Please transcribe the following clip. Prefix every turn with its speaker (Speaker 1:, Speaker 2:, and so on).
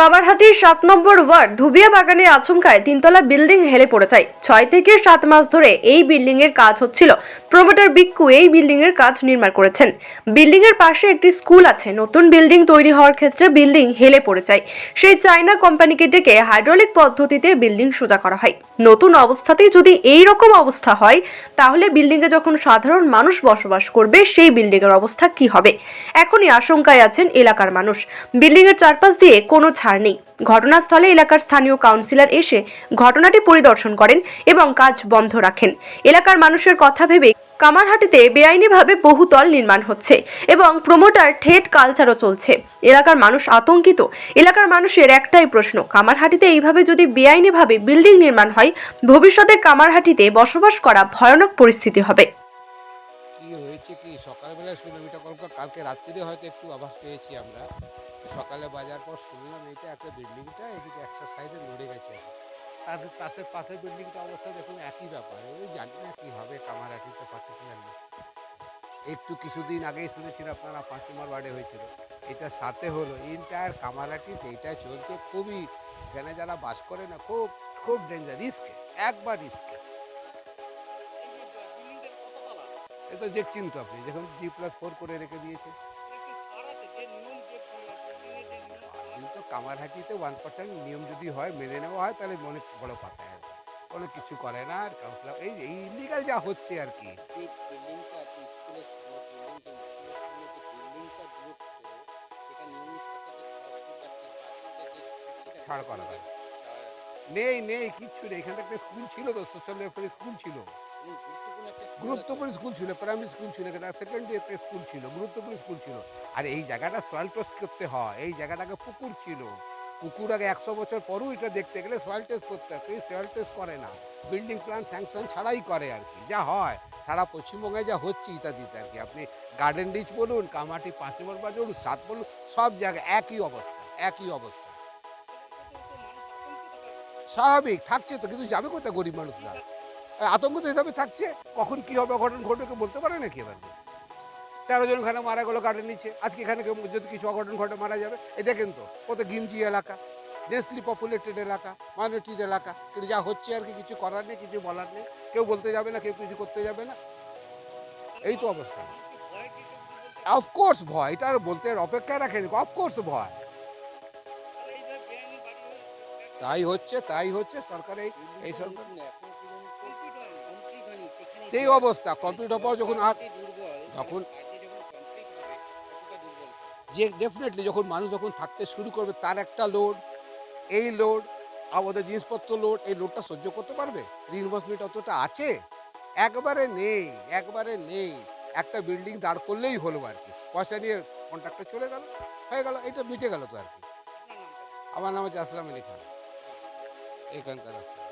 Speaker 1: কামারহাটির সাত নম্বর ওয়ার্ড ধুবিয়া বাগানে আচমকায় তিনতলা বিল্ডিং হেলে পড়ে যায়। ছয় থেকে সাত মাস ধরে এই বিল্ডিং এর কাজ হচ্ছিল। প্রমোটার বিক্কু এই বিল্ডিং এর কাজ নির্মাণ করেছেন। বিল্ডিং এর পাশে একটি স্কুল আছে। নতুন বিল্ডিং তৈরি হওয়ার ক্ষেত্রে বিল্ডিং হেলে পড়ে যায়। সেই চায়না কোম্পানিকে ডেকে হাইড্রোলিক পদ্ধতিতে বিল্ডিং সোজা করা হয়। নতুন অবস্থাতেই যদি এই রকম অবস্থা হয়, তাহলে বিল্ডিং এ যখন সাধারণ মানুষ বসবাস করবে, সেই বিল্ডিং এর অবস্থা কি হবে? এখনই আশঙ্কায় আছেন এলাকার মানুষ। বিল্ডিং এর চারপাশ দিয়ে কোনো ছাড় নেই। ঘটনাস্থলে এলাকার স্থানীয় কাউন্সিলর এসে ঘটনাটি পরিদর্শন করেন এবং কাজ বন্ধ রাখেন। এলাকার মানুষের কথা ভেবে কামারহাটিতে বেআইনিভাবে বহুতল নির্মাণ হচ্ছে এবং প্রমোটার ঠেট কালচারও চলছে। এলাকার মানুষ আতঙ্কিত। এলাকার মানুষের একটাই প্রশ্ন, কামারহাটিতে এইভাবে যদি বেআইনিভাবে বিল্ডিং নির্মাণ হয়, ভবিষ্যতে কামারহাটিতে বসবাস করা ভয়ানক পরিস্থিতি হবে।
Speaker 2: কি হয়েছে কি? সকালবেলা শুনলাম এটা কালকে রাত্রিরে হয়তো একটু আভাস পেয়েছি আমরা। সকালে বাজার পর শুনলাম এটা একটা বিল্ডিংটা এদিকে একসার সাইডে নড়ে গেছে। তার পাশের পাশের বিল্ডিংটা অবস্থা দেখুন একই ব্যাপার। ওই জানি না কি হবে কামারাটিতে পার্টিকুলারলি একটু কিছুদিন আগেই শুনেছিলেন আপনারা পাঁচ নম্বর ওয়ার্ডে হয়েছিল। এটা সাথে হলো ইন্টায়ার কামারাটিতে এটা চলছে খুবই এখানে যারা বাস করে না খুব খুব ডেঞ্জার রিস্কে একবার রিস্কে এটা দেখছেন তো আপনি যখন জি প্লাস ফোর করে রেখে দিয়েছে। কামারহাটিতে ওয়ান পার্সেন্ট নিয়ম যদি হয় মেনে নেওয়া হয় তাহলে মনে বড় কথা একদম কোনো কিছু করে না আর কাউন্সিলর এই এই ইলিগাল যা হচ্ছে আর কি। ছাড় করা। নেই নেই কিচ্ছু নেই। এখানে একটা স্কুল ছিল তো সোশ্যাল ওয়েলফেয়ার স্কুল ছিল।
Speaker 3: গুরুত্বপূর্ণ স্কুল
Speaker 2: ছিল, প্রাইমারি স্কুল ছিল এখানে সেকেন্ডারি একটা স্কুল ছিল, গুরুত্বপূর্ণ স্কুল ছিল। আর এই জায়গাটা সয়েল টেস্ট করতে হয়, এই জায়গাটাকে পুকুর ছিল। পুকুর আগে একশো বছর পরও এটা দেখতে গেলে সয়েল টেস্ট করতে হয় এই সয়েল টেস্ট করে না। বিল্ডিং প্ল্যান স্যাংশন ছাড়াই করে আর কি, যা হয়। সারা পশ্চিমবঙ্গে যা হচ্ছে ইত্যাদিতে আর কি। আপনি গার্ডেন রিচ বলুন কামাটি পাঁচ নম্বর বাজার বলুন সাত বলুন, সব জায়গায় একই অবস্থা একই অবস্থা। স্বাভাবিক, থাকছে তো, কিন্তু যাবে কোথায় গরিব মানুষরা? আতঙ্ক তো হিসাবে থাকছে। কখন কি হবে, অঘটন ঘটবে কেউ বলতে পারে নাকি এবার? তেরো জন এখানে মারা গেলো গার্ডেন নিচ্ছে। আজকে এখানে কেউ যদি কিছু অঘটন ঘটে, মারা যাবে। এই দেখেন তো, কত গিঞ্জি এলাকা। ডেন্সলি পপুলেটেড এলাকা মাইনরিটিজ এলাকা। কিন্তু যা হচ্ছে আর কি, কিছু করার নেই, কিছু বলার নেই। কেউ বলতে যাবে না, কেউ কিছু করতে যাবে না। এই তো অবস্থা। অফকোর্স ভয়, এটা আর বলতে অপেক্ষা রাখেনি। অফকোর্স ভয়। তাই হচ্ছে তাই হচ্ছে, সরকার এই এই সরকার সেই অবস্থা কমপ্লিট হওয়ার পর যখন আর যখন যে ডেফিনেটলি যখন মানুষ যখন থাকতে শুরু করবে, তার একটা লোড এই লোড আমাদের জিনিসপত্র লোড এই লোডটা সহ্য করতে পারবে? রিনভেস্টমেন্ট অতটা আছে? একবারে নেই একবারে নেই। একটা বিল্ডিং দাঁড় করলেই হলো আর কি। পয়সা নিয়ে কন্ট্রাক্টে চলে গেল, হয়ে গেল এটা মিটে গেল তো আর কি। আমার নাম হচ্ছে আসলাম আলী খান। ええ感じかな。